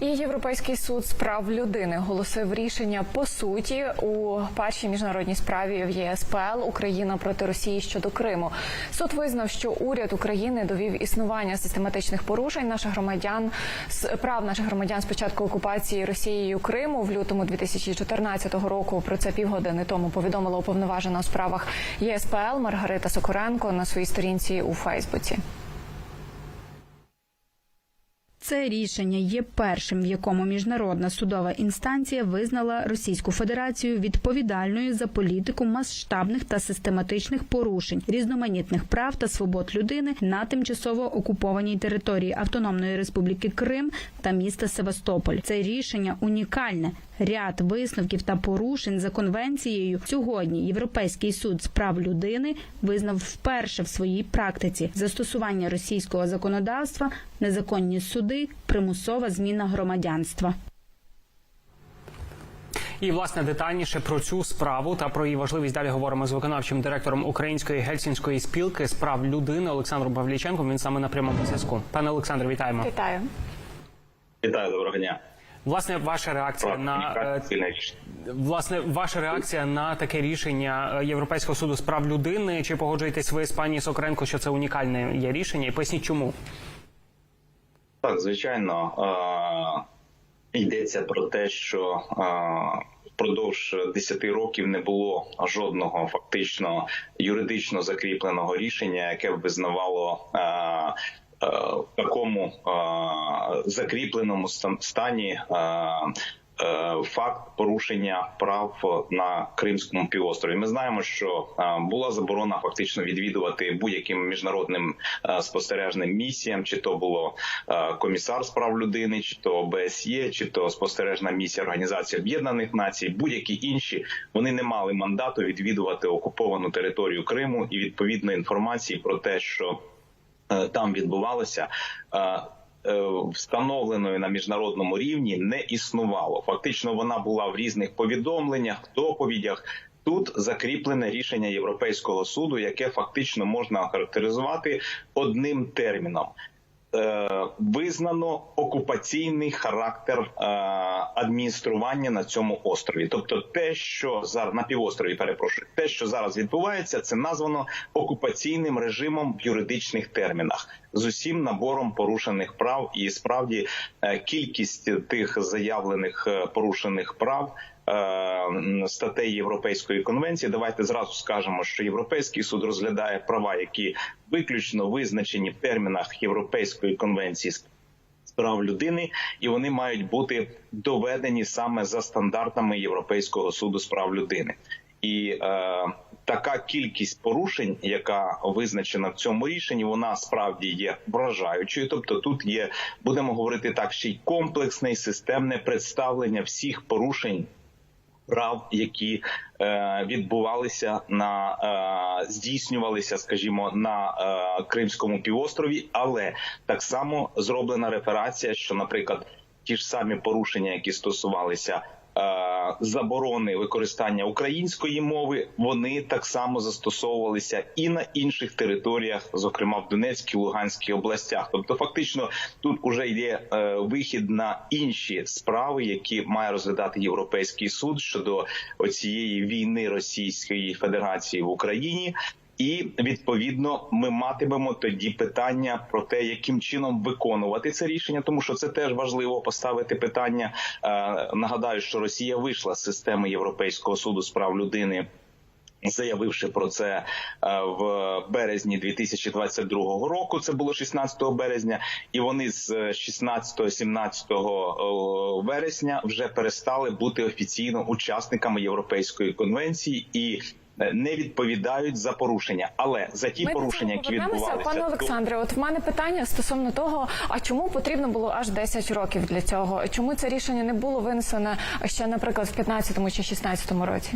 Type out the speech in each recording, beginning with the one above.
І Європейський суд з прав людини голосив рішення по суті у першій міжнародній справі в ЄСПЛ Україна проти Росії щодо Криму. Суд визнав, що уряд України довів існування систематичних порушень наших громадян прав наших громадян з початку окупації Росією Криму в лютому 2014 року. Про це півгодини тому повідомила уповноважена у справах ЄСПЛ Маргарита Сокоренко на своїй сторінці у Фейсбуці. Це рішення є першим, в якому міжнародна судова інстанція визнала Російську Федерацію відповідальною за політику масштабних та систематичних порушень різноманітних прав та свобод людини на тимчасово окупованій території Автономної Республіки Крим та міста Севастополь. Це рішення унікальне. Ряд висновків та порушень за конвенцією сьогодні Європейський суд з прав людини визнав вперше в своїй практиці застосування російського законодавства, незаконні суди, примусова зміна громадянства. І власне детальніше про цю справу та про її важливість далі говоримо з виконавчим директором Української гельсінської спілки з прав людини Олександром Павліченком. Він саме на прямому зв'язку. Пане Олександре, вітаємо. Вітаю. Вітаю, доброго дня. Власне, ваша реакція Про на е, власне ваша реакція на таке рішення е, Європейського суду з прав людини. Чи погоджуєтесь ви з пані Сокренко, що це унікальне є рішення? І поясніть, чому Так, звичайно, йдеться про те, що впродовж 10 років не було жодного фактично юридично закріпленого рішення, яке б визнавало. В такому закріпленому стані факт порушення прав на Кримському півострові. Ми знаємо, що е, була заборона фактично відвідувати будь-яким міжнародним е, спостережним місіям, чи то було е, комісар з прав людини, чи то ОБСЄ, чи то спостережна місія Організації Об'єднаних Націй, будь-які інші вони не мали мандату відвідувати окуповану територію Криму і відповідної інформації про те, що е, там відбувалося. Е, Встановленої на міжнародному рівні не існувало. Фактично, вона була в різних повідомленнях, доповідях. Тут закріплене рішення Європейського суду, яке фактично можна охарактеризувати одним терміном. Е, визнано окупаційний характер е, адміністрування на цьому острові. Тобто, те, що зараз на півострові, перепрошую, те, що зараз відбувається, це названо окупаційним режимом в юридичних термінах з усім набором порушених прав, і справді е, кількість тих заявлених порушених прав. Е, Статей Європейської конвенції, давайте зразу скажемо, що Європейський суд розглядає права, які виключно визначені в термінах Європейської конвенції з прав людини, і вони мають бути доведені саме за стандартами Європейського суду з прав людини. І е, така кількість порушень, яка визначена в цьому рішенні, вона справді є вражаючою. Тобто, тут є, будемо говорити так, ще й комплексне і системне представлення всіх порушень прав, які е, відбувалися на е, здійснювалися, скажімо, на е, Кримському півострові, але так само зроблена реферація, що, наприклад, ті ж самі порушення, які стосувалися. Е, Заборони використання української мови вони так само застосовувалися і на інших територіях, зокрема в Донецькій Луганській областях. Тобто, фактично, тут уже йде е, вихід на інші справи, які має розглядати Європейський суд щодо оцієї війни Російської Федерації в Україні. І відповідно ми матимемо тоді питання про те, яким чином виконувати це рішення, тому що це теж важливо поставити питання. Е, нагадаю, що Росія вийшла з системи Європейського суду з прав людини. Заявивши про це е, в березні 2022 року, це було 16 березня, і вони з 16-17 вересня вже перестали бути офіційно учасниками Європейської конвенції і е, не відповідають за порушення, але за ті Ми порушення, які відбувалися пане Олександре. От в мене питання стосовно того, а чому потрібно було аж 10 років для цього? Чому це рішення не було винесено ще, наприклад, в 15-му чи 16-му році?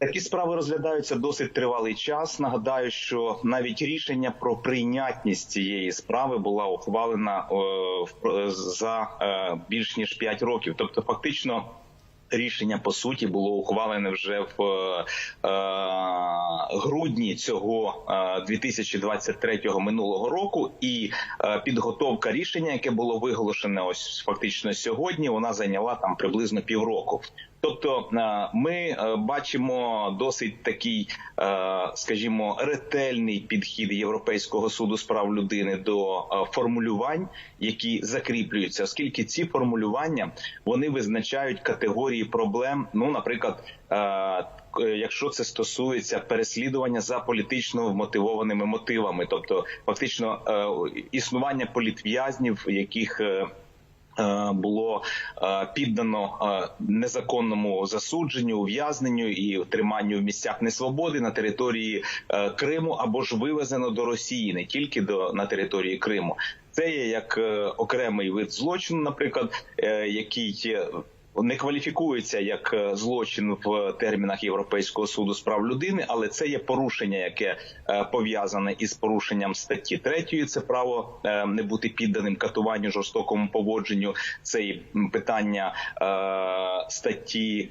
Такі справи розглядаються досить тривалий час. Нагадаю, що навіть рішення про прийнятність цієї справи була ухвалена е, за е, більш ніж 5 років. Тобто, фактично, Рішення по суті було ухвалене вже в е, грудні цього е, 2023 минулого року, і е, підготовка рішення, яке було виголошене ось фактично сьогодні, вона зайняла там приблизно півроку. Тобто е, ми е, бачимо досить такий, е, скажімо, ретельний підхід Європейського суду з прав людини до формулювань, які закріплюються, оскільки ці формулювання вони визначають категорії проблем. Ну, наприклад, якщо це стосується переслідування за політично вмотивованими мотивами, тобто фактично існування політв'язнів, яких було е, піддано е, незаконному засудженню, ув'язненню і триманню в місцях несвободи на території е, Криму або ж вивезено до Росії, не тільки до на території Криму. Це є як е, окремий вид злочину, наприклад, е, який е, не кваліфікується як е, злочин в термінах Європейського суду з прав людини, але це є порушення, яке е, пов'язане із порушенням статті 3, Це право е, не бути підданим катуванню, жорстокому поводженню. Це і питання статті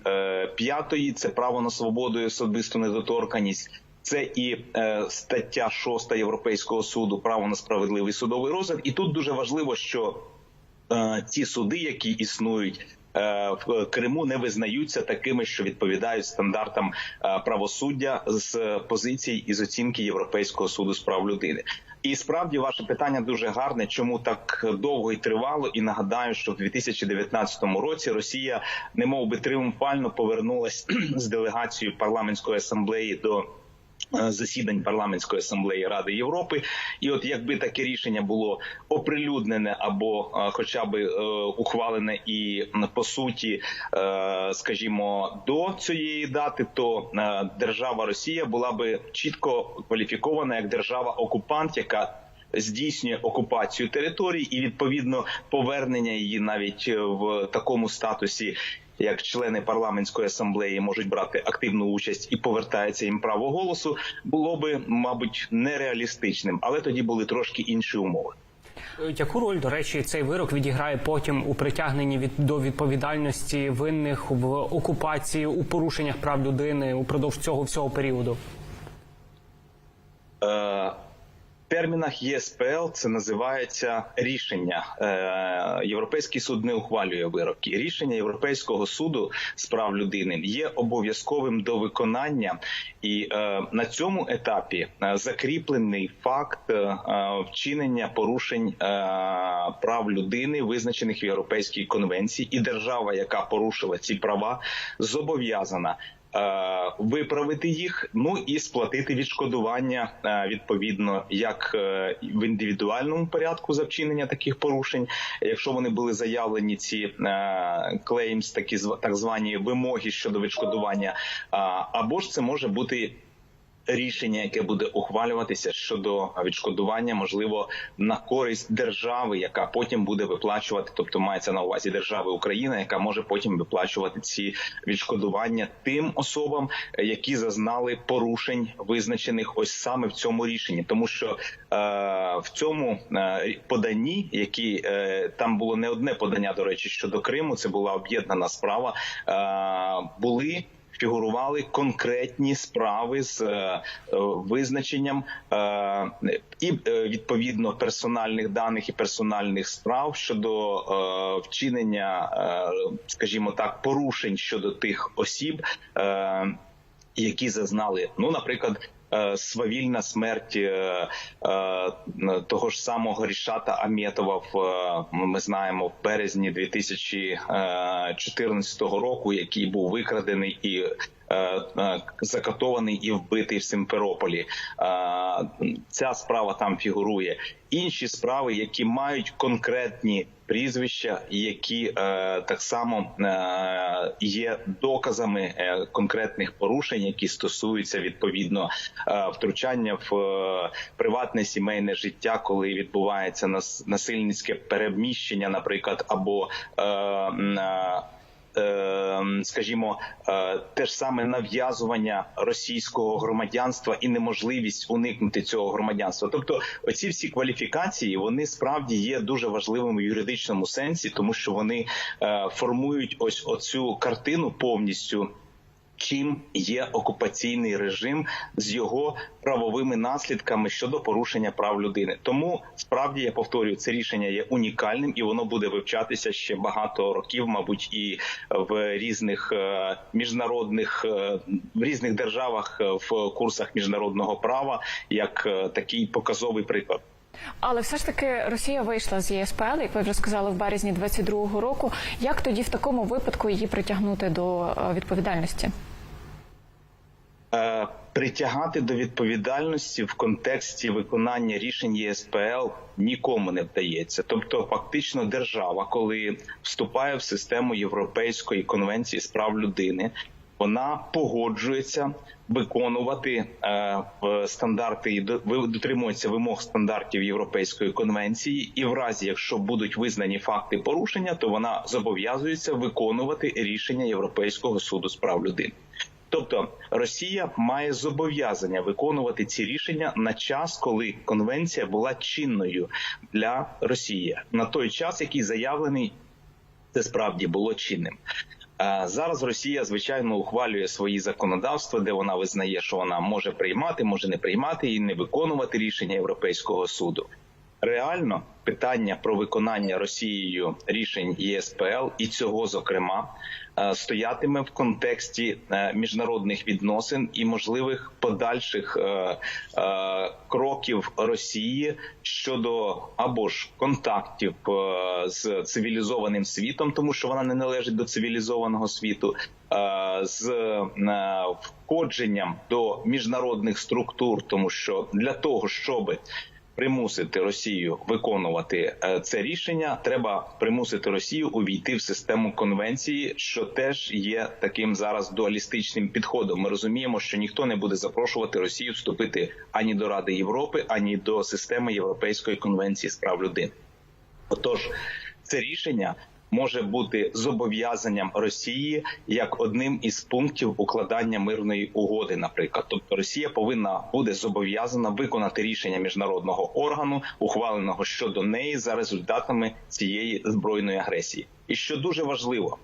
5, Це право на свободу і особисту недоторканість. Це і е, стаття 6 Європейського суду право на справедливий судовий розгляд. І тут дуже важливо, що е, ці суди, які існують в Криму, не визнаються такими, що відповідають стандартам е, правосуддя з позицій і з оцінки Європейського суду з прав людини. І справді ваше питання дуже гарне. Чому так довго і тривало? І нагадаю, що в 2019 році Росія, немов би тріумфально повернулась з делегацією парламентської асамблеї до е, засідань парламентської асамблеї Ради Європи. І от якби таке рішення було оприлюднене або е, хоча б е, ухвалене і по суті, е, скажімо, до цієї дати, то е, держава Росія була би чітко кваліфікована як держава окупант, яка Здійснює окупацію територій і відповідно повернення її навіть е, в такому статусі, як члени парламентської асамблеї можуть брати активну участь і повертається їм право голосу, було би, мабуть, нереалістичним, але тоді були трошки інші умови. Е, Яку роль, до речі, цей вирок відіграє потім у притягненні від до відповідальності винних в окупації у порушеннях прав людини упродовж цього всього періоду? Е, термінах ЄСПЛ це називається рішення. Е, Європейський суд не ухвалює вироки. Рішення Європейського суду з прав людини є обов'язковим до виконання, і е, на цьому етапі е, закріплений факт вчинення порушень прав людини, визначених в Європейській конвенції, і держава, яка порушила ці права, зобов'язана виправити їх, ну і сплатити відшкодування е, відповідно як е, в індивідуальному порядку за вчинення таких порушень, якщо вони були заявлені ці клеймс, такі так звані вимоги щодо відшкодування, або ж це може бути. Рішення, яке буде ухвалюватися щодо відшкодування, можливо, на користь держави, яка потім буде виплачувати, тобто мається на увазі держави Україна, яка може потім виплачувати ці відшкодування тим особам, е, які зазнали порушень, визначених ось саме в цьому рішенні, тому що е, в цьому е, поданні, які е, там було не одне подання, до речі, щодо Криму, це була об'єднана справа, е, були фігурували конкретні справи з е, е, визначенням е, і відповідно персональних даних і персональних справ щодо вчинення, скажімо так, порушень щодо тих осіб. Які зазнали, ну, наприклад, свавільна смерть е, е, того ж самого Рішата Амєтова е, ми знаємо в березні 2014 року, який був викрадений і е, е, закатований і вбитий в Симферополі. Е, Ця справа там фігурує. Інші справи, які мають конкретні прізвища, які е, так само е, є доказами е, конкретних порушень, які стосуються відповідно е, втручання в е, приватне сімейне життя, коли відбувається нас, насильницьке переміщення, наприклад, або е, е, е, скажімо, е, те ж саме нав'язування російського громадянства і неможливість уникнути цього громадянства. Тобто, оці всі кваліфікації вони справді є дуже важливими в юридичному сенсі, тому що вони е, формують ось оцю картину повністю. Чим є окупаційний режим з його правовими наслідками щодо порушення прав людини? Тому справді я повторюю, це рішення є унікальним і воно буде вивчатися ще багато років, мабуть, і в різних е, міжнародних е, в різних державах е, в курсах міжнародного права як такий показовий приклад. Але все ж таки Росія вийшла з ЄСПЛ, як ви вже сказали, в березні 22-го року. Як тоді в такому випадку її притягнути до е, відповідальності? Е, притягати до відповідальності в контексті виконання рішень ЄСПЛ нікому не вдається. Тобто, фактично, держава, коли вступає в систему Європейської конвенції з прав людини, вона погоджується виконувати е, стандарти і дотримується вимог стандартів Європейської конвенції, і в разі, якщо будуть визнані факти порушення, то вона зобов'язується виконувати рішення Європейського суду з прав людини. Тобто Росія має зобов'язання виконувати ці рішення на час, коли конвенція була чинною для Росії на той час, який заявлений, це справді було чинним. Е, Зараз Росія звичайно ухвалює свої законодавства, де вона визнає, що вона може приймати, може не приймати і не виконувати рішення Європейського суду. Реально питання про виконання Росією рішень ЄСПЛ і цього зокрема е, стоятиме в контексті е, міжнародних відносин і можливих подальших е, кроків Росії щодо або ж контактів з цивілізованим світом, тому що вона не належить до цивілізованого світу, з входженням до міжнародних структур, тому що для того, щоби примусити Росію виконувати е, це рішення, треба примусити Росію увійти в систему конвенції, що теж є таким зараз дуалістичним підходом. Ми розуміємо, що ніхто не буде запрошувати Росію вступити ані до Ради Європи, ані до системи Європейської конвенції з прав людини. Отож, це рішення може бути зобов'язанням Росії як одним із пунктів укладання мирної угоди. Наприклад, тобто Росія повинна буде зобов'язана виконати рішення міжнародного органу, ухваленого щодо неї за результатами цієї збройної агресії. І що дуже важливо.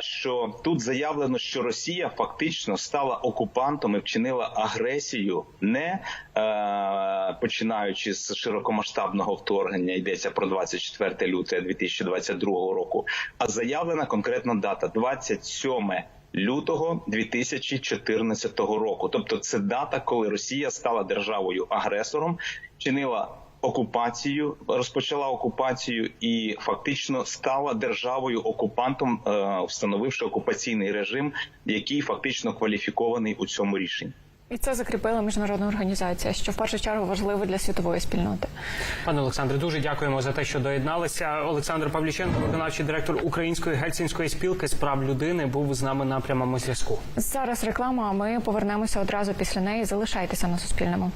Що тут заявлено, що Росія фактично стала окупантом і вчинила агресію, не е, починаючи з широкомасштабного вторгнення, йдеться про 24 лютого 2022 року. А заявлена конкретна дата 27 лютого 2014 року. Тобто, це дата, коли Росія стала державою агресором, чинила окупацію, розпочала окупацію і фактично стала державою окупантом, е, встановивши окупаційний режим, який фактично кваліфікований у цьому рішенні. І це закріпила міжнародна організація, що в першу чергу важливо для світової спільноти. Пане Олександре, дуже дякуємо за те, що доєдналися. Олександр Павліченко, виконавчий директор Української гельсінської спілки з прав людини, був з нами на прямому зв'язку. Зараз реклама. а Ми повернемося одразу після неї. Залишайтеся на суспільному.